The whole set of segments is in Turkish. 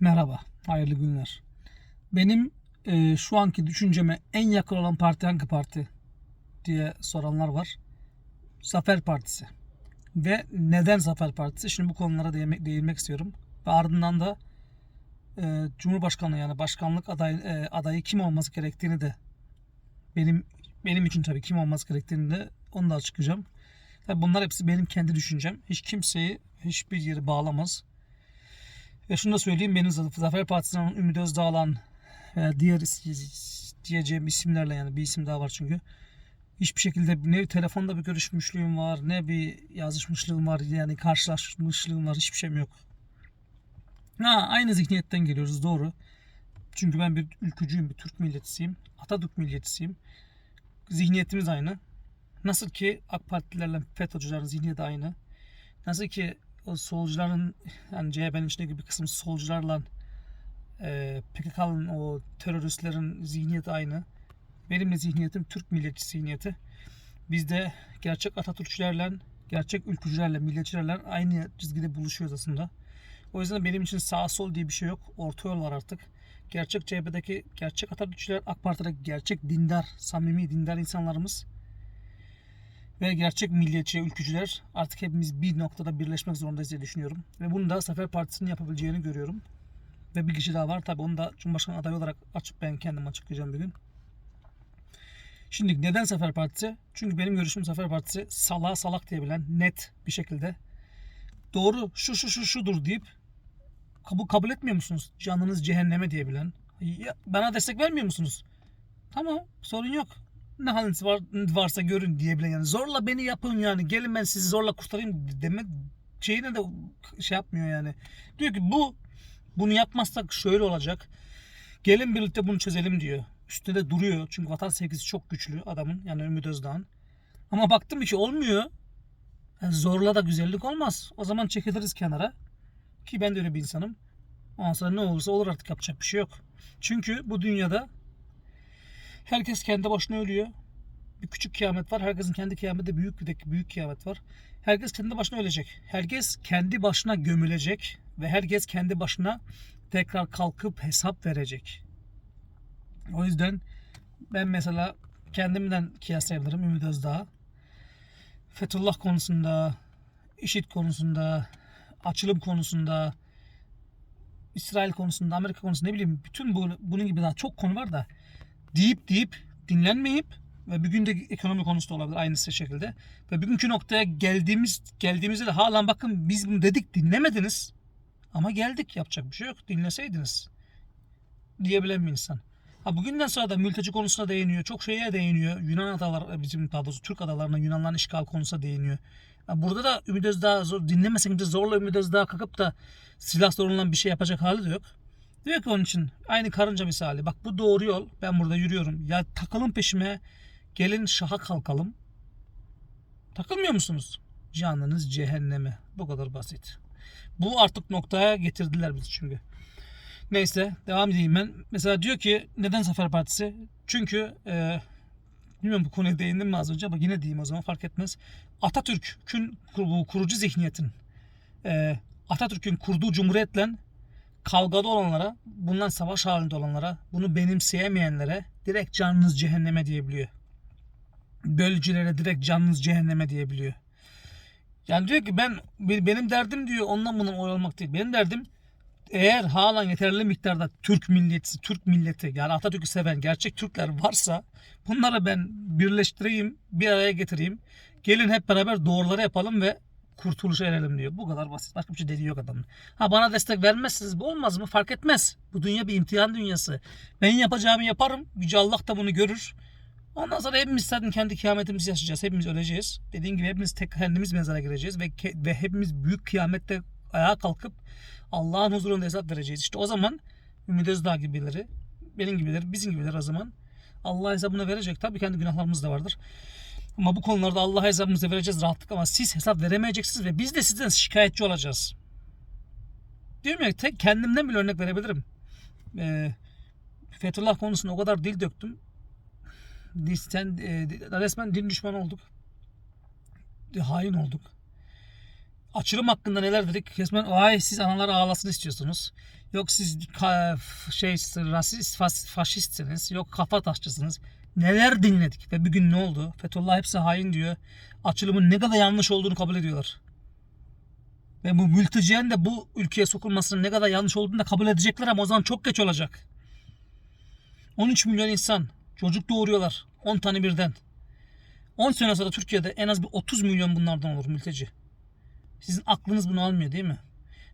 Merhaba, hayırlı günler. Benim e, şu anki düşünceme en yakın olan parti hangi parti diye soranlar var. Zafer Partisi. Ve neden Zafer Partisi? Şimdi bu konulara değinmek, değinmek istiyorum. Ve ardından da e, Cumhurbaşkanlığı yani başkanlık aday, e, adayı kim olması gerektiğini de benim benim için tabii kim olması gerektiğini de onu da açıklayacağım. Tabii bunlar hepsi benim kendi düşüncem. Hiç kimseyi hiçbir yere bağlamaz. Ve şunu da söyleyeyim benim Zafer Partisi'nden Ümit Özdağ'lan veya diğer diyeceğim isimlerle yani bir isim daha var çünkü. Hiçbir şekilde ne telefonda bir görüşmüşlüğüm var ne bir yazışmışlığım var yani karşılaşmışlığım var hiçbir şeyim yok. Ha, aynı zihniyetten geliyoruz doğru. Çünkü ben bir ülkücüyüm, bir Türk milletisiyim. Atatürk milletisiyim. Zihniyetimiz aynı. Nasıl ki AK Partililerle FETÖ'cülerin zihniyeti aynı. Nasıl ki solcuların yani CHP'nin içindeki bir kısım solcularla e, PKK'nın o teröristlerin zihniyeti aynı. Benim de zihniyetim Türk milliyetçi zihniyeti. Biz de gerçek Atatürkçülerle, gerçek ülkücülerle, milliyetçilerle aynı çizgide buluşuyoruz aslında. O yüzden benim için sağ sol diye bir şey yok. Orta yol var artık. Gerçek CHP'deki gerçek Atatürkçüler, AK Parti'de gerçek dindar, samimi dindar insanlarımız ve gerçek milliyetçi ülkücüler artık hepimiz bir noktada birleşmek zorundayız diye düşünüyorum. Ve bunu da Zafer Partisi'nin yapabileceğini görüyorum. Ve bir kişi daha var. Tabii onu da Cumhurbaşkanı adayı olarak açıp ben kendim açıklayacağım bir gün. Şimdi neden Zafer Partisi? Çünkü benim görüşüm Zafer Partisi salağa salak diyebilen net bir şekilde doğru şu şu şu şudur deyip kabul, kabul etmiyor musunuz? Canınız cehenneme diyebilen. Ya, bana destek vermiyor musunuz? Tamam sorun yok. Ne haliniz var, varsa görün diyebilen yani. Zorla beni yapın yani. Gelin ben sizi zorla kurtarayım deme şeyine de şey yapmıyor yani. Diyor ki bu bunu yapmazsak şöyle olacak. Gelin birlikte bunu çözelim diyor. Üstünde de duruyor. Çünkü vatan sevgisi çok güçlü adamın. Yani Ümit Özdağ'ın. Ama baktım ki olmuyor. Yani zorla da güzellik olmaz. O zaman çekiliriz kenara. Ki ben de öyle bir insanım. Ondan sonra ne olursa olur artık yapacak bir şey yok. Çünkü bu dünyada herkes kendi başına ölüyor. Bir küçük kıyamet var. Herkesin kendi kıyameti büyük bir büyük kıyamet var. Herkes kendi başına ölecek. Herkes kendi başına gömülecek ve herkes kendi başına tekrar kalkıp hesap verecek. O yüzden ben mesela kendimden kıyaslayabilirim Ümit Özdağ. Fethullah konusunda, IŞİD konusunda, açılım konusunda, İsrail konusunda, Amerika konusunda ne bileyim bütün bu, bunun gibi daha çok konu var da deyip deyip dinlenmeyip ve bugün de ekonomi konusu da olabilir aynı şekilde. Ve bugünkü noktaya geldiğimiz geldiğimizde de hala bakın biz bunu dedik dinlemediniz. Ama geldik yapacak bir şey yok. Dinleseydiniz diyebilen bir insan. Ha bugünden sonra da mülteci konusuna değiniyor. Çok şeye değiniyor. Yunan adalar bizim daha doğrusu Türk adalarına Yunanların işgal konusuna değiniyor. Ha burada da Ümit Özdağ zor, dinlemesek de zorla Ümit Özdağ kalkıp da silah sorunundan bir şey yapacak hali de yok. Diyor ki onun için aynı karınca misali. Bak bu doğru yol. Ben burada yürüyorum. Ya takalım peşime. Gelin şaha kalkalım. Takılmıyor musunuz? Canınız cehenneme. Bu kadar basit. Bu artık noktaya getirdiler bizi çünkü. Neyse devam edeyim ben. Mesela diyor ki neden Zafer Partisi? Çünkü e, bilmiyorum bu konuya değindim mi az önce ama yine diyeyim o zaman fark etmez. Atatürk'ün bu kurucu zihniyetin e, Atatürk'ün kurduğu cumhuriyetle kavgada olanlara, bundan savaş halinde olanlara, bunu benimseyemeyenlere direkt canınız cehenneme diyebiliyor. Bölücülere direkt canınız cehenneme diyebiliyor. Yani diyor ki ben benim derdim diyor ondan bundan oy almak değil. Benim derdim eğer halen yeterli miktarda Türk milleti, Türk milleti yani Atatürk'ü seven gerçek Türkler varsa bunları ben birleştireyim, bir araya getireyim. Gelin hep beraber doğruları yapalım ve kurtuluşa erelim diyor. Bu kadar basit. Başka bir şey dediği yok adamın. Ha bana destek vermezsiniz bu olmaz mı? Fark etmez. Bu dünya bir imtihan dünyası. Ben yapacağımı yaparım. Yüce Allah da bunu görür. Ondan sonra hepimiz zaten kendi kıyametimizi yaşayacağız. Hepimiz öleceğiz. Dediğim gibi hepimiz tek kendimiz mezara gireceğiz ve ve hepimiz büyük kıyamette ayağa kalkıp Allah'ın huzurunda hesap vereceğiz. İşte o zaman Ümit Özdağ gibileri, benim gibileri, bizim gibiler o zaman Allah hesabını verecek. Tabii kendi günahlarımız da vardır. Ama bu konularda Allah hesabımızı vereceğiz rahatlık ama siz hesap veremeyeceksiniz ve biz de sizden şikayetçi olacağız. Diyorum ya tek kendimden bile örnek verebilirim. Ee, Fethullah konusunda o kadar dil döktüm. Sen, e, resmen din düşmanı olduk. Hain olduk. Açılım hakkında neler dedik? Resmen ay siz analar ağlasın istiyorsunuz. Yok siz ka- şey rasist, fas- faşistsiniz. Yok kafa taşçısınız. Neler dinledik ve bugün ne oldu? Fethullah hepsi hain diyor. Açılımın ne kadar yanlış olduğunu kabul ediyorlar. Ve bu mültecilerin de bu ülkeye sokulmasının ne kadar yanlış olduğunu da kabul edecekler ama o zaman çok geç olacak. 13 milyon insan çocuk doğuruyorlar. 10 tane birden. 10 sene sonra Türkiye'de en az bir 30 milyon bunlardan olur mülteci. Sizin aklınız bunu almıyor değil mi?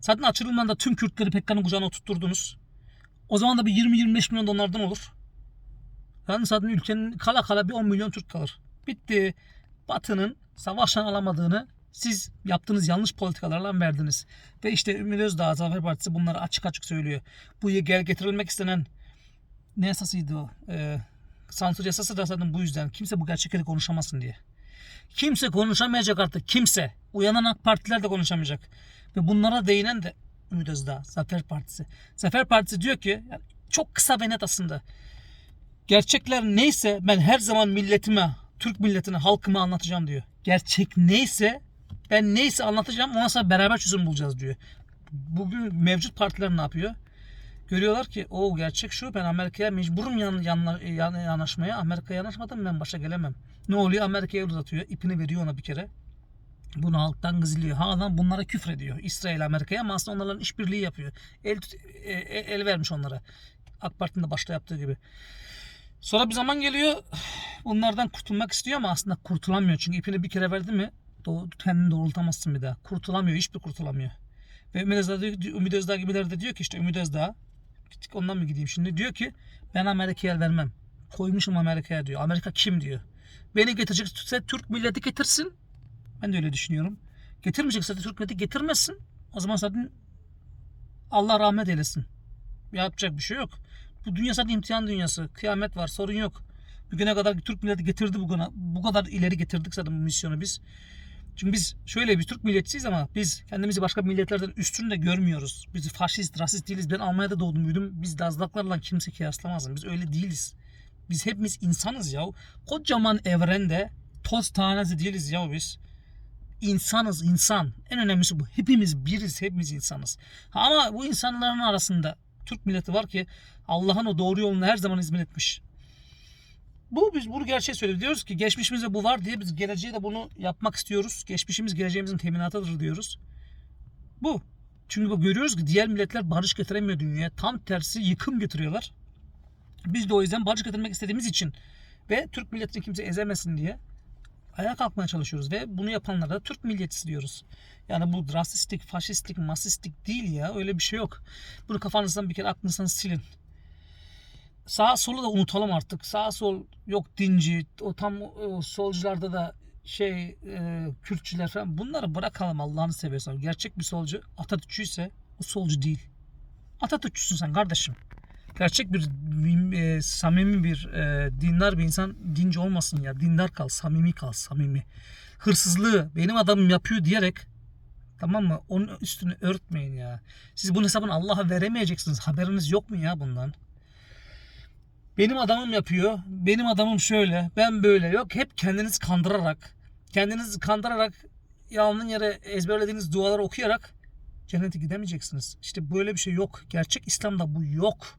Zaten açılımdan da tüm Kürtleri Pekkan'ın kucağına oturtturdunuz. O zaman da bir 20-25 milyon da onlardan olur. Yani zaten ülkenin kala kala bir 10 milyon Türk kalır. Bitti. Batı'nın savaştan alamadığını siz yaptığınız yanlış politikalarla verdiniz. Ve işte Ümit Özdağ Zafer Partisi bunları açık açık söylüyor. Bu gel getirilmek istenen ne yasasıydı o? Ee, sansür yasası da zaten bu yüzden. Kimse bu gerçekleri konuşamasın diye. Kimse konuşamayacak artık. Kimse. Uyanan AK Partiler de konuşamayacak. Ve bunlara değinen de Ümit Özdağ, Zafer Partisi. Zafer Partisi diyor ki yani çok kısa ve net aslında. Gerçekler neyse ben her zaman milletime, Türk milletine, halkıma anlatacağım diyor. Gerçek neyse ben neyse anlatacağım ondan sonra beraber çözüm bulacağız diyor. Bugün mevcut partiler ne yapıyor? Görüyorlar ki o gerçek şu ben Amerika'ya mecburum yan, yan, yan, yanaşmaya. Amerika'ya yanaşmadan ben başa gelemem. Ne oluyor? Amerika'ya uzatıyor. ipini veriyor ona bir kere. Bunu halktan gızlıyor. Hala bunlara küfrediyor. İsrail Amerika'ya ama aslında onlarla işbirliği yapıyor. El, tut- e- e- el vermiş onlara. AK Parti'nin de başta yaptığı gibi. Sonra bir zaman geliyor bunlardan kurtulmak istiyor ama aslında kurtulamıyor. Çünkü ipini bir kere verdi mi kendini doğrultamazsın bir daha. Kurtulamıyor. Hiçbir kurtulamıyor. Ve Ümit Özdağ, diyor- Ümit Özdağ gibileri de diyor ki işte Ümit Özdağ ondan mı gideyim şimdi diyor ki ben Amerika'ya vermem. Koymuşum Amerika'ya diyor. Amerika kim diyor. Beni getirecekse Türk milleti getirsin. Ben de öyle düşünüyorum. Getirmeyecekse de Türk milleti getirmesin. O zaman zaten Allah rahmet eylesin. Yapacak bir şey yok. Bu dünya zaten imtihan dünyası. Kıyamet var. Sorun yok. Bugüne kadar Türk milleti getirdi bugüne. Bu kadar ileri getirdik zaten bu misyonu biz. Çünkü biz şöyle bir Türk milletçiyiz ama biz kendimizi başka milletlerden üstün de görmüyoruz. Biz faşist, rasist değiliz. Ben Almanya'da doğdum büyüdüm. Biz Dazlaklarla kimse kıyaslamaz. Biz öyle değiliz. Biz hepimiz insanız ya. Kocaman evrende toz tanesi değiliz ya biz. İnsanız insan. En önemlisi bu. Hepimiz biriz. Hepimiz insanız. Ama bu insanların arasında Türk milleti var ki Allah'ın o doğru yoluna her zaman hizmet etmiş. Bu biz bunu gerçeği söylüyoruz. Diyoruz ki geçmişimizde bu var diye biz geleceğe de bunu yapmak istiyoruz. Geçmişimiz geleceğimizin teminatıdır diyoruz. Bu. Çünkü bu görüyoruz ki diğer milletler barış getiremiyor dünyaya. Tam tersi yıkım getiriyorlar. Biz de o yüzden barış getirmek istediğimiz için ve Türk milletini kimse ezemesin diye ayağa kalkmaya çalışıyoruz ve bunu yapanlara da Türk milliyetçisi diyoruz. Yani bu rasistlik, faşistlik, masistlik değil ya. Öyle bir şey yok. Bunu kafanızdan bir kere aklınızdan silin. Sağ solu da unutalım artık. Sağ sol yok dinci, o tam o solcularda da şey e, Kürtçüler falan bunları bırakalım Allah'ını seversen. Gerçek bir solcu Atatürkçüyse o solcu değil. Atatürkçüsün sen kardeşim. Gerçek bir e, samimi bir e, dindar bir insan dinci olmasın ya. Dindar kal, samimi kal, samimi. Hırsızlığı benim adamım yapıyor diyerek tamam mı? Onun üstünü örtmeyin ya. Siz bunun hesabını Allah'a veremeyeceksiniz. Haberiniz yok mu ya bundan? Benim adamım yapıyor. Benim adamım şöyle. Ben böyle. Yok hep kendinizi kandırarak, kendinizi kandırarak yalnız yere ezberlediğiniz duaları okuyarak cennete gidemeyeceksiniz. İşte böyle bir şey yok. Gerçek İslam'da bu yok.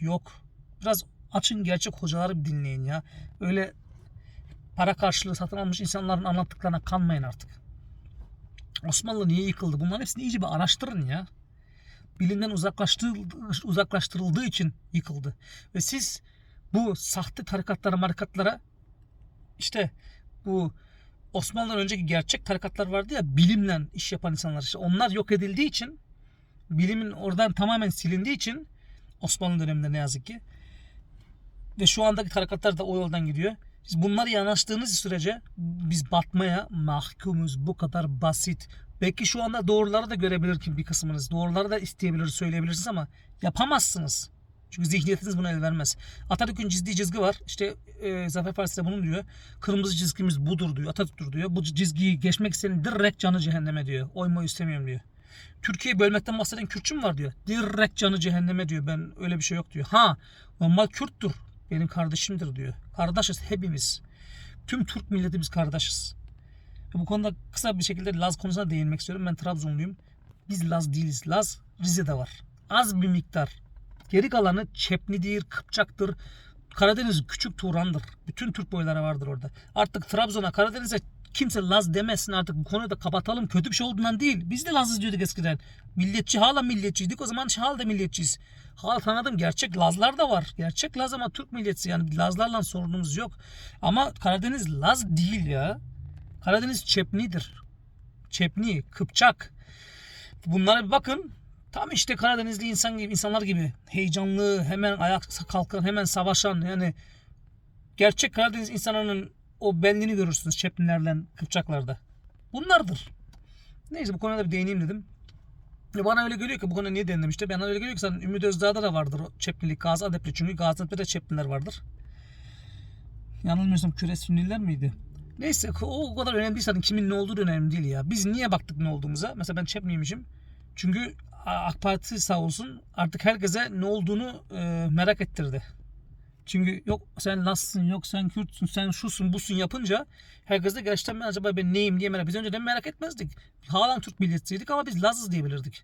Yok. Biraz açın gerçek hocaları bir dinleyin ya. Öyle para karşılığı satın almış insanların anlattıklarına kanmayın artık. Osmanlı niye yıkıldı? Bunların hepsini iyice bir araştırın ya. Bilimden uzaklaştırıldığı, için yıkıldı. Ve siz bu sahte tarikatlara, marikatlara işte bu Osmanlı'dan önceki gerçek tarikatlar vardı ya bilimle iş yapan insanlar işte onlar yok edildiği için bilimin oradan tamamen silindiği için Osmanlı döneminde ne yazık ki ve şu andaki tarikatlar da o yoldan gidiyor. Siz bunlara yanaştığınız sürece biz batmaya mahkumuz. Bu kadar basit. Belki şu anda doğruları da görebilir ki bir kısmınız. Doğruları da isteyebilir, söyleyebilirsiniz ama yapamazsınız. Çünkü zihniyetiniz buna el vermez. Atatürk'ün çizdiği çizgi var. İşte e, Zafer Partisi de bunu diyor. Kırmızı çizgimiz budur diyor. Atatürk'tür diyor. Bu çizgiyi geçmek isteyen direkt canı cehenneme diyor. Oy moy istemiyorum diyor. Türkiye'yi bölmekten bahseden Kürtçü mü var diyor. Direkt canı cehenneme diyor. Ben öyle bir şey yok diyor. Ha normal Kürttür. Benim kardeşimdir diyor. Kardeşiz hepimiz. Tüm Türk milleti biz kardeşiz. Bu konuda kısa bir şekilde Laz konusuna değinmek istiyorum. Ben Trabzonluyum. Biz Laz değiliz. Laz Rize'de var. Az bir miktar. Geri kalanı Çepni'dir, Kıpçak'tır. Karadeniz küçük Turan'dır. Bütün Türk boyları vardır orada. Artık Trabzon'a, Karadeniz'e kimse Laz demesin artık bu konuyu da kapatalım. Kötü bir şey olduğundan değil. Biz de Lazız diyorduk eskiden. Milliyetçi hala milliyetçiydik. O zaman hala da milliyetçiyiz. Hala tanıdım. Gerçek Lazlar da var. Gerçek Laz ama Türk milliyetçisi. Yani Lazlarla sorunumuz yok. Ama Karadeniz Laz değil ya. Karadeniz Çepni'dir. Çepni, Kıpçak. Bunlara bir bakın. Tam işte Karadenizli insan gibi, insanlar gibi heyecanlı, hemen ayak kalkan, hemen savaşan yani gerçek Karadeniz insanların o benliğini görürsünüz Çepnilerle, Kıpçaklarda. Bunlardır. Neyse bu konuda bir değineyim dedim. Ve bana öyle geliyor ki bu konuda niye değindim işte. Bana öyle geliyor ki sen Ümit Özdağ'da da vardır o Çeplilik, Gaziantep'li çünkü Gaziantep'te de Çepliler vardır. Yanılmıyorsam Küre Sünniler miydi? Neyse o, o kadar önemli değil zaten kimin ne olduğu önemli değil ya. Biz niye baktık ne olduğumuza? Mesela ben Çepliymişim. Çünkü AK Parti sağ olsun artık herkese ne olduğunu e, merak ettirdi. Çünkü yok sen Lazsın, yok sen Kürtsün, sen şusun, busun yapınca herkes de gerçekten ben acaba ben neyim diye merak. Biz önceden merak etmezdik. Halen Türk milliyetçisiydik ama biz Lazız diyebilirdik.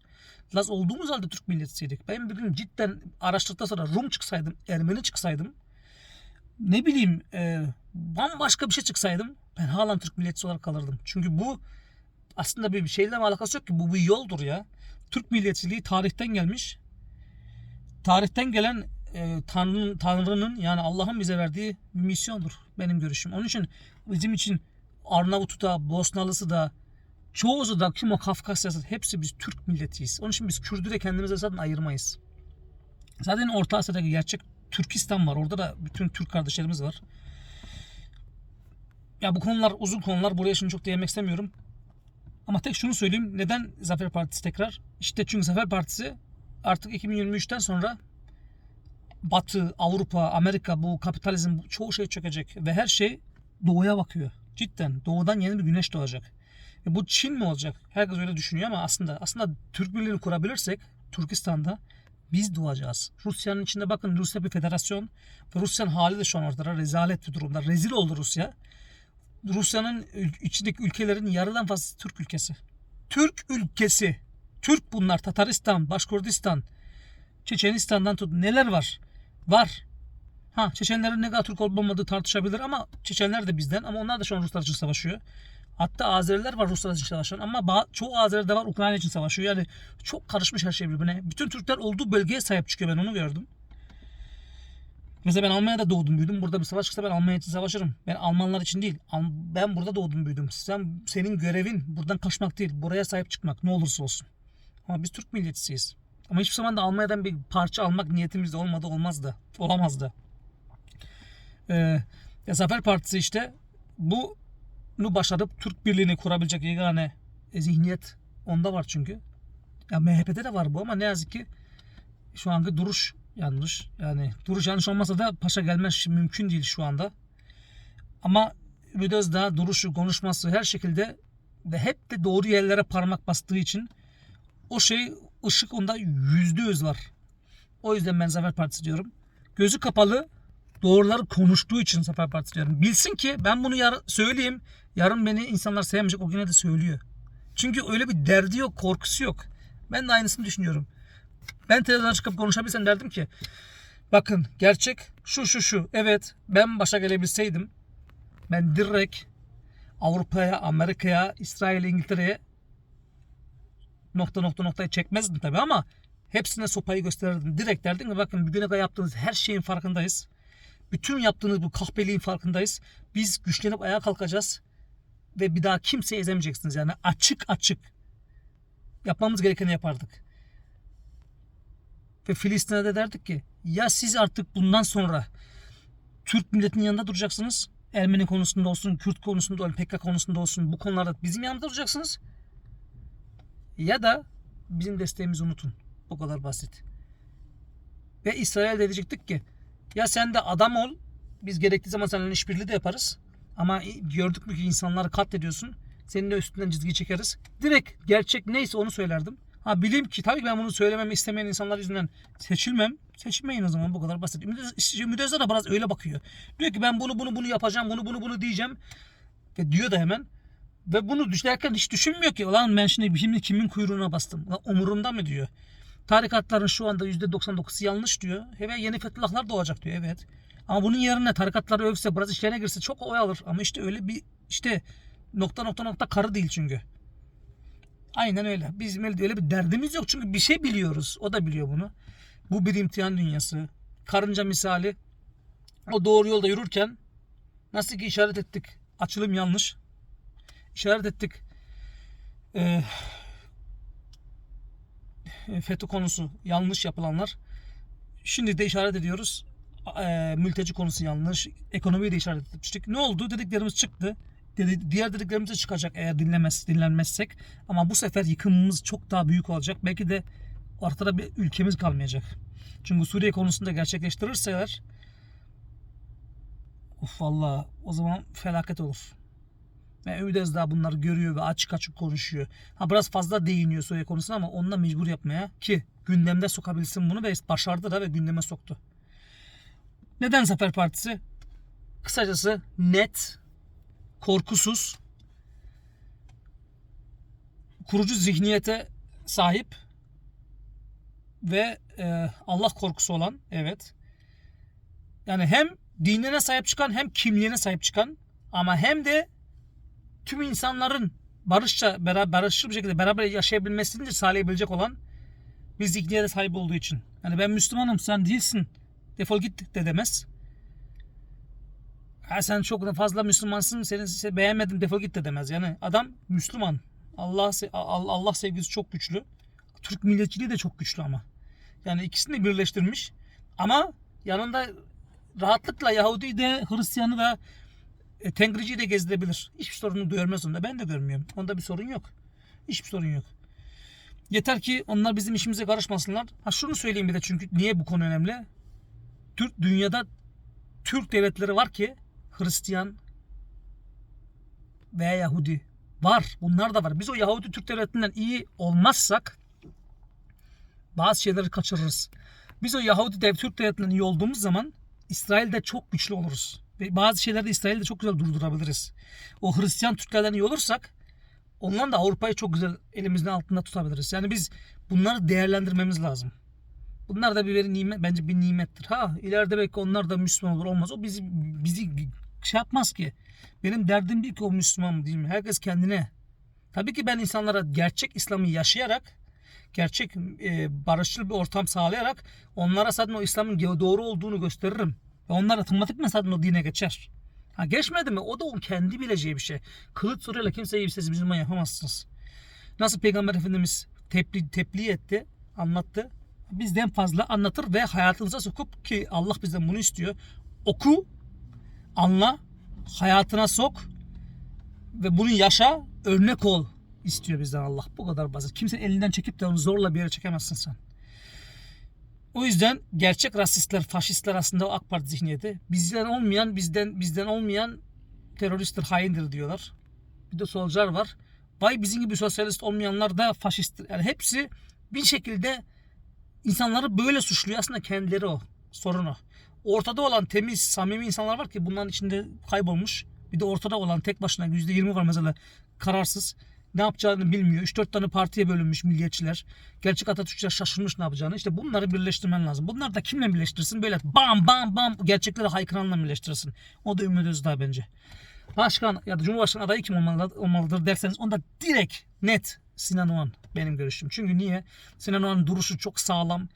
Laz olduğumuz halde Türk milliyetçisiydik. Ben bir gün cidden araştırdıktan sonra Rum çıksaydım, Ermeni çıksaydım, ne bileyim e, bambaşka bir şey çıksaydım ben halen Türk milliyetçisi olarak kalırdım. Çünkü bu aslında bir şeyle alakası yok ki. Bu bir yoldur ya. Türk milliyetçiliği tarihten gelmiş. Tarihten gelen e, Tanrı'nın, Tanrı'nın yani Allah'ın bize verdiği bir misyondur benim görüşüm. Onun için bizim için Arnavut'u da, Bosnalısı da, çoğusu da kim o Kafkasya'sı hepsi biz Türk milletiyiz. Onun için biz Kürt'ü de kendimize zaten ayırmayız. Zaten Orta Asya'daki gerçek Türkistan var. Orada da bütün Türk kardeşlerimiz var. Ya bu konular uzun konular. Buraya şimdi çok değinmek istemiyorum. Ama tek şunu söyleyeyim. Neden Zafer Partisi tekrar? İşte çünkü Zafer Partisi artık 2023'ten sonra Batı, Avrupa, Amerika bu kapitalizm çoğu şey çökecek ve her şey doğuya bakıyor. Cidden doğudan yeni bir güneş doğacak. E bu Çin mi olacak? Herkes öyle düşünüyor ama aslında aslında Türk Birliği'ni kurabilirsek Türkistan'da biz doğacağız. Rusya'nın içinde bakın Rusya bir federasyon ve Rusya'nın hali de şu an ortada rezalet bir durumda. Rezil oldu Rusya. Rusya'nın içindeki ülkelerin yarıdan fazlası Türk ülkesi. Türk ülkesi. Türk bunlar. Tataristan, Başkurdistan, Çeçenistan'dan tut. Neler var? Var. Ha Çeçenlerin ne kadar Türk olup olmadığı tartışabilir ama Çeçenler de bizden ama onlar da şu an Ruslar için savaşıyor. Hatta Azeriler var Ruslar için savaşan ama çoğu Azeri de var Ukrayna için savaşıyor. Yani çok karışmış her şey birbirine. Bütün Türkler olduğu bölgeye sahip çıkıyor ben onu gördüm. Mesela ben Almanya'da doğdum büyüdüm. Burada bir savaş çıksa ben Almanya için savaşırım. Ben Almanlar için değil. Ben burada doğdum büyüdüm. Sen, senin görevin buradan kaçmak değil. Buraya sahip çıkmak ne olursa olsun. Ama biz Türk milliyetçisiyiz. Ama hiçbir zaman da Almanya'dan bir parça almak niyetimizde olmadı olmaz da. Olamaz da. Ee, ya Zafer Partisi işte bunu başarıp Türk Birliği'ni kurabilecek yegane zihniyet onda var çünkü. Ya MHP'de de var bu ama ne yazık ki şu anki duruş yanlış. Yani duruş yanlış olmasa da paşa gelmez mümkün değil şu anda. Ama Ümit Özdağ duruşu, konuşması her şekilde ve hep de doğru yerlere parmak bastığı için o şey ışık onda yüzde yüz var. O yüzden ben Zafer Partisi diyorum. Gözü kapalı doğruları konuştuğu için Zafer Partisi diyorum. Bilsin ki ben bunu yarın söyleyeyim. Yarın beni insanlar sevmeyecek o güne de söylüyor. Çünkü öyle bir derdi yok, korkusu yok. Ben de aynısını düşünüyorum. Ben televizyona çıkıp konuşabilsem derdim ki bakın gerçek şu şu şu. Evet ben başa gelebilseydim ben direkt Avrupa'ya, Amerika'ya, İsrail'e, İngiltere'ye nokta nokta noktayı çekmezdim tabii ama hepsine sopayı gösterirdim. Direkt derdim ki bakın bugüne kadar yaptığınız her şeyin farkındayız. Bütün yaptığınız bu kahpeliğin farkındayız. Biz güçlenip ayağa kalkacağız ve bir daha kimseyi ezemeyeceksiniz. Yani açık açık yapmamız gerekeni yapardık. Ve Filistin'e de derdik ki ya siz artık bundan sonra Türk milletinin yanında duracaksınız. Ermeni konusunda olsun, Kürt konusunda olsun, PKK konusunda olsun bu konularda bizim yanımızda duracaksınız. Ya da bizim desteğimizi unutun. Bu kadar basit. Ve İsrail de diyecektik ki ya sen de adam ol. Biz gerektiği zaman seninle işbirliği de yaparız. Ama gördük mü ki insanları katlediyorsun. Senin de üstünden çizgi çekeriz. Direkt gerçek neyse onu söylerdim. Ha bileyim ki tabii ki ben bunu söylememi istemeyen insanlar yüzünden seçilmem. Seçilmeyin o zaman bu kadar basit. Özdağ da biraz öyle bakıyor. Diyor ki ben bunu bunu bunu yapacağım, bunu bunu bunu diyeceğim. Ve diyor da hemen. Ve bunu düşünerken hiç düşünmüyor ki. Ulan ben şimdi, şimdi kimin kuyruğuna bastım? Ulan umurumda mı diyor. Tarikatların şu anda %99'u yanlış diyor. Ve yeni fetullahlar doğacak diyor. Evet. Ama bunun yerine tarikatları övse, biraz işlerine girse çok oy alır. Ama işte öyle bir işte nokta nokta nokta karı değil çünkü. Aynen öyle. Bizim öyle bir derdimiz yok. Çünkü bir şey biliyoruz. O da biliyor bunu. Bu bir imtihan dünyası. Karınca misali. O doğru yolda yürürken nasıl ki işaret ettik. Açılım yanlış. İşaret ettik. Ee, FETÖ konusu yanlış yapılanlar. Şimdi de işaret ediyoruz. Ee, mülteci konusu yanlış. Ekonomiyi de işaret etmiştik. Ne oldu? Dediklerimiz çıktı. Dedi, diğer dediklerimiz de çıkacak eğer dinlemez, dinlenmezsek. Ama bu sefer yıkımımız çok daha büyük olacak. Belki de ortada bir ülkemiz kalmayacak. Çünkü Suriye konusunda gerçekleştirirse eğer Uf valla o zaman felaket olur. Ve Ümit Özdağ bunları görüyor ve açık açık konuşuyor. Ha biraz fazla değiniyor Suriye konusuna ama onunla mecbur yapmaya ki gündemde sokabilsin bunu ve başardı da ve gündeme soktu. Neden Zafer Partisi? Kısacası net, korkusuz, kurucu zihniyete sahip ve e, Allah korkusu olan evet. Yani hem dinine sahip çıkan hem kimliğine sahip çıkan ama hem de tüm insanların barışça beraber barışçıl bir şekilde beraber yaşayabilmesini de sağlayabilecek olan bir zihniyete sahip olduğu için. Yani ben Müslümanım sen değilsin. Defol git de demez. Ha sen çok fazla Müslümansın seni, seni beğenmedim defol git de demez. Yani adam Müslüman. Allah Allah sevgisi çok güçlü. Türk milliyetçiliği de çok güçlü ama. Yani ikisini birleştirmiş. Ama yanında rahatlıkla Yahudi de Hristiyanı da e, Tengrici'yi de gezdirebilir. Hiçbir sorunu görmez onda. Ben de görmüyorum. Onda bir sorun yok. Hiçbir sorun yok. Yeter ki onlar bizim işimize karışmasınlar. Ha şunu söyleyeyim bir de çünkü niye bu konu önemli? Türk dünyada Türk devletleri var ki Hristiyan veya Yahudi var. Bunlar da var. Biz o Yahudi Türk devletinden iyi olmazsak bazı şeyleri kaçırırız. Biz o Yahudi dev Türk devletinden iyi olduğumuz zaman İsrail'de çok güçlü oluruz. Bazı şeylerde İsrail'de çok güzel durdurabiliriz. O Hristiyan Türklerden iyi olursak ondan da Avrupa'yı çok güzel elimizin altında tutabiliriz. Yani biz bunları değerlendirmemiz lazım. Bunlar da bir nimet, bence bir nimettir. Ha ileride belki onlar da Müslüman olur olmaz. O bizi bizi şey yapmaz ki. Benim derdim değil ki o Müslüman mı değil mi? Herkes kendine. Tabii ki ben insanlara gerçek İslam'ı yaşayarak gerçek e, barışçıl bir ortam sağlayarak onlara zaten o İslam'ın doğru olduğunu gösteririm. Ve onlar otomatikman zaten o dine geçer. Ha geçmedi mi? O da onun kendi bileceği bir şey. Kılıç soruyla kimseyi siz Müslüman yapamazsınız. Nasıl Peygamber Efendimiz tepli, tebliğ etti, anlattı. Bizden fazla anlatır ve hayatınıza sokup ki Allah bizden bunu istiyor. Oku, anla, hayatına sok ve bunu yaşa, örnek ol istiyor bizden Allah. Bu kadar basit. Kimsenin elinden çekip de onu zorla bir yere çekemezsin sen. O yüzden gerçek rasistler, faşistler aslında o AK Parti zihniyeti. Bizden olmayan, bizden bizden olmayan teröristtir, haindir diyorlar. Bir de solcular var. Vay bizim gibi sosyalist olmayanlar da faşisttir. Yani hepsi bir şekilde insanları böyle suçluyor. Aslında kendileri o. Sorun o. Ortada olan temiz, samimi insanlar var ki bunların içinde kaybolmuş. Bir de ortada olan tek başına %20 var mesela kararsız ne yapacağını bilmiyor. 3-4 tane partiye bölünmüş milliyetçiler. Gerçek Atatürkçüler şaşırmış ne yapacağını. İşte bunları birleştirmen lazım. Bunları da kimle birleştirsin? Böyle bam bam bam gerçekleri haykıranla birleştirsin. O da Ümit Özdağ bence. Başkan ya da Cumhurbaşkanı adayı kim olmalıdır, derseniz onda direkt net Sinan Oğan benim görüşüm. Çünkü niye? Sinan Oğan'ın duruşu çok sağlam,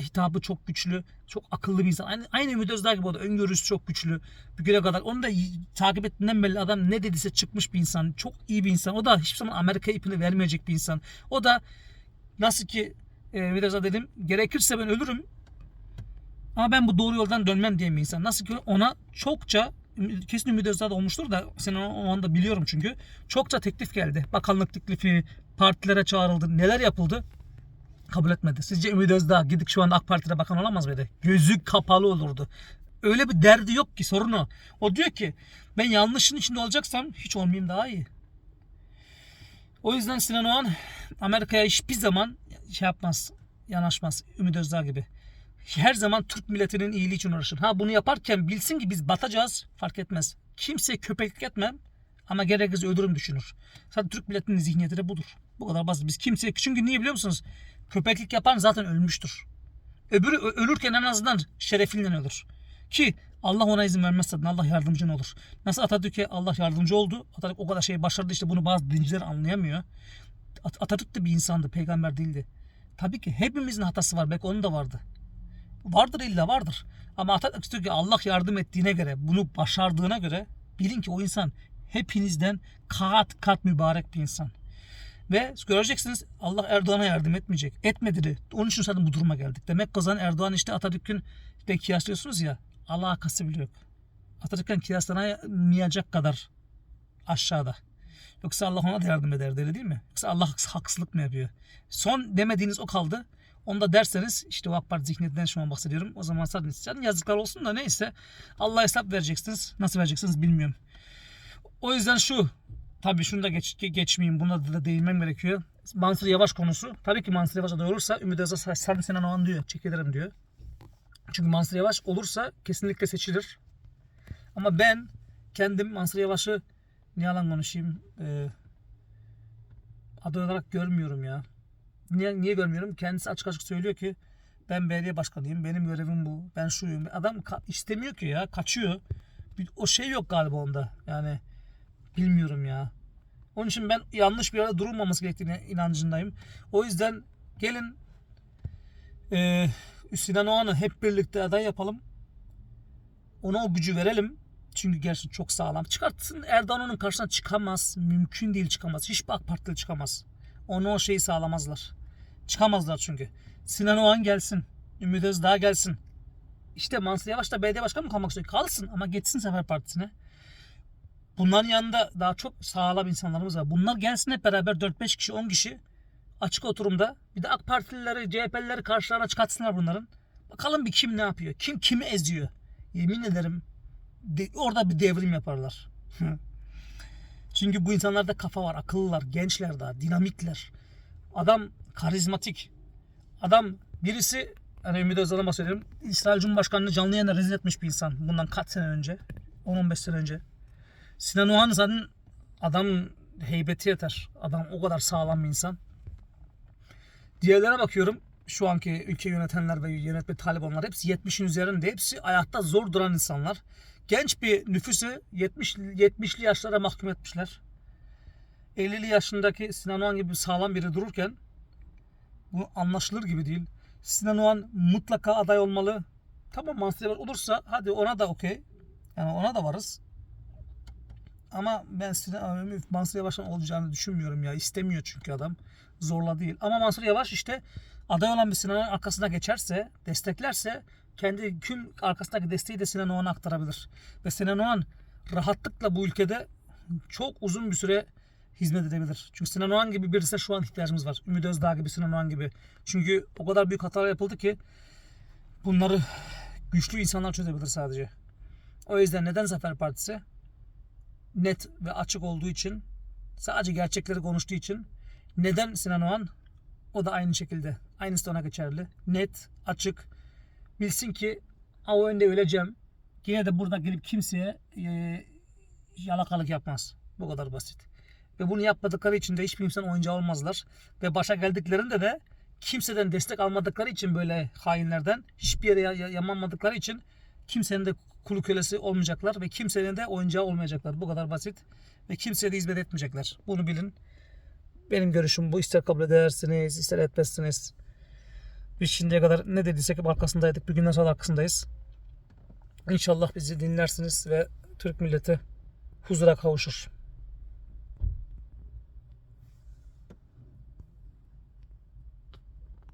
hitabı çok güçlü, çok akıllı bir insan. Aynı, aynı Ümit Özdağ gibi o da öngörüsü çok güçlü. Bir güne kadar onu da takip ettiğinden belli adam ne dediyse çıkmış bir insan. Çok iyi bir insan. O da hiçbir zaman Amerika ipini vermeyecek bir insan. O da nasıl ki e, Ümit Özdağ dedim gerekirse ben ölürüm ama ben bu doğru yoldan dönmem diye bir insan. Nasıl ki ona çokça kesin Ümit Özdağ da olmuştur da sen o anda biliyorum çünkü. Çokça teklif geldi. Bakanlık teklifi, partilere çağrıldı. Neler yapıldı? Kabul etmedi. Sizce Ümit Özdağ gidip şu an AK Parti'de bakan olamaz mıydı? Gözü kapalı olurdu. Öyle bir derdi yok ki sorun o. Diyor ki ben yanlışın içinde olacaksam hiç olmayayım daha iyi. O yüzden Sinan Oğan Amerika'ya hiçbir zaman şey yapmaz, yanaşmaz Ümit Özdağ gibi her zaman Türk milletinin iyiliği için uğraşır. Ha bunu yaparken bilsin ki biz batacağız fark etmez. Kimse köpeklik etmem Ama gerekirse ölürüm düşünür. Zaten Türk milletinin zihniyeti de budur. Bu kadar basit. Biz kimseye çünkü niye biliyor musunuz? Köpeklik yapan zaten ölmüştür. Öbürü ölürken en azından şerefinden ölür. Ki Allah ona izin vermezse Allah yardımcın olur. Nasıl Atatürk'e Allah yardımcı oldu. Atatürk o kadar şey başardı işte bunu bazı dinciler anlayamıyor. At- Atatürk de bir insandı, peygamber değildi. Tabii ki hepimizin hatası var. Belki onun da vardı. Vardır illa vardır. Ama Atatürk diyor ki Allah yardım ettiğine göre, bunu başardığına göre bilin ki o insan hepinizden kat kat mübarek bir insan. Ve göreceksiniz Allah Erdoğan'a yardım etmeyecek. Etmedi. Onun için zaten bu duruma geldik. Demek kazan Erdoğan işte Atatürk'ün de kıyaslıyorsunuz ya alakası bile yok. Atatürk'ün kıyaslanamayacak kadar aşağıda. Yoksa Allah ona da yardım ederdi öyle değil mi? Yoksa Allah haks- haksızlık mı yapıyor? Son demediğiniz o kaldı. Onu da derseniz işte o AK Parti zihniyetinden şu an bahsediyorum. O zaman zaten yazıklar olsun da neyse. Allah hesap vereceksiniz. Nasıl vereceksiniz bilmiyorum. O yüzden şu tabii şunu da geç, ge- geçmeyeyim. Buna da değinmem gerekiyor. Mansur Yavaş konusu. Tabii ki Mansur Yavaş aday olursa Ümit Özdağ sen Sinan Oğan diyor. Çekilirim diyor. Çünkü Mansur Yavaş olursa kesinlikle seçilir. Ama ben kendim Mansur Yavaş'ı ne yalan konuşayım e, aday olarak görmüyorum ya. Niye, niye görmüyorum? Kendisi açık açık söylüyor ki ben belediye başkanıyım. Benim görevim bu. Ben şuyum. Adam istemiyor ki ya. Kaçıyor. Bir, o şey yok galiba onda. Yani bilmiyorum ya. Onun için ben yanlış bir yerde durulmaması gerektiğine inancındayım. O yüzden gelin e, Sinan Oğan'ı hep birlikte aday yapalım. Ona o gücü verelim. Çünkü gerçekten çok sağlam. Çıkartsın Erdoğan onun karşısına çıkamaz. Mümkün değil çıkamaz. Hiçbir AK Partili çıkamaz. Onu o şeyi sağlamazlar. Çıkamazlar çünkü. Sinan Oğan gelsin. Ümit Özdağ gelsin. İşte Mansur Yavaş da belediye başkanı mı kalmak istiyor? Kalsın ama geçsin Sefer Partisi'ne. Bunların yanında daha çok sağlam insanlarımız var. Bunlar gelsin hep beraber 4-5 kişi 10 kişi açık oturumda. Bir de AK Partilileri, CHP'lileri karşılarına çıkartsınlar bunların. Bakalım bir kim ne yapıyor? Kim kimi eziyor? Yemin ederim de- orada bir devrim yaparlar. Çünkü bu insanlarda kafa var, akıllılar, gençler daha, dinamikler. Adam karizmatik. Adam birisi hani Ümit Özdağ'dan bahsediyorum. İsrail Cumhurbaşkanı'nı canlı yayında rezil etmiş bir insan. Bundan kaç sene önce? 10-15 sene önce. Sinan Oğan zaten adam heybeti yeter. Adam o kadar sağlam bir insan. Diğerlerine bakıyorum. Şu anki ülke yönetenler ve yönetme talibanlar hepsi 70'in üzerinde. Hepsi ayakta zor duran insanlar. Genç bir nüfusu 70 70'li yaşlara mahkum etmişler. 50'li yaşındaki Sinan Oğan gibi sağlam biri dururken bu anlaşılır gibi değil. Sinan Oğan mutlaka aday olmalı. Tamam Mansur olursa hadi ona da okey. Yani ona da varız. Ama ben Sinan Mansur Yavaş'ın olacağını düşünmüyorum ya. İstemiyor çünkü adam. Zorla değil. Ama Mansur Yavaş işte aday olan bir Sinan'ın arkasına geçerse, desteklerse kendi tüm arkasındaki desteği de Sinan Oğan'a aktarabilir. Ve Sinan Oğan rahatlıkla bu ülkede çok uzun bir süre hizmet edebilir. Çünkü Sinan Oğan gibi birisine şu an ihtiyacımız var. Ümit Özdağ gibi, Sinan Oğan gibi. Çünkü o kadar büyük hatalar yapıldı ki bunları güçlü insanlar çözebilir sadece. O yüzden neden Zafer Partisi? Net ve açık olduğu için, sadece gerçekleri konuştuğu için neden Sinan Oğan? O da aynı şekilde. Aynısı ona geçerli. Net, açık. Bilsin ki o önde öleceğim. Yine de burada gelip kimseye e, yalakalık yapmaz. Bu kadar basit. Ve bunu yapmadıkları için de hiçbir insan oyuncağı olmazlar. Ve başa geldiklerinde de kimseden destek almadıkları için böyle hainlerden hiçbir yere ya- ya- yamanmadıkları için kimsenin de kulu kölesi olmayacaklar ve kimsenin de oyuncağı olmayacaklar. Bu kadar basit. Ve kimseye de hizmet etmeyecekler. Bunu bilin. Benim görüşüm bu. İster kabul edersiniz, ister etmezsiniz. Biz şimdiye kadar ne dediysek hep arkasındaydık. Bir günden sonra arkasındayız. İnşallah bizi dinlersiniz ve Türk milleti huzura kavuşur.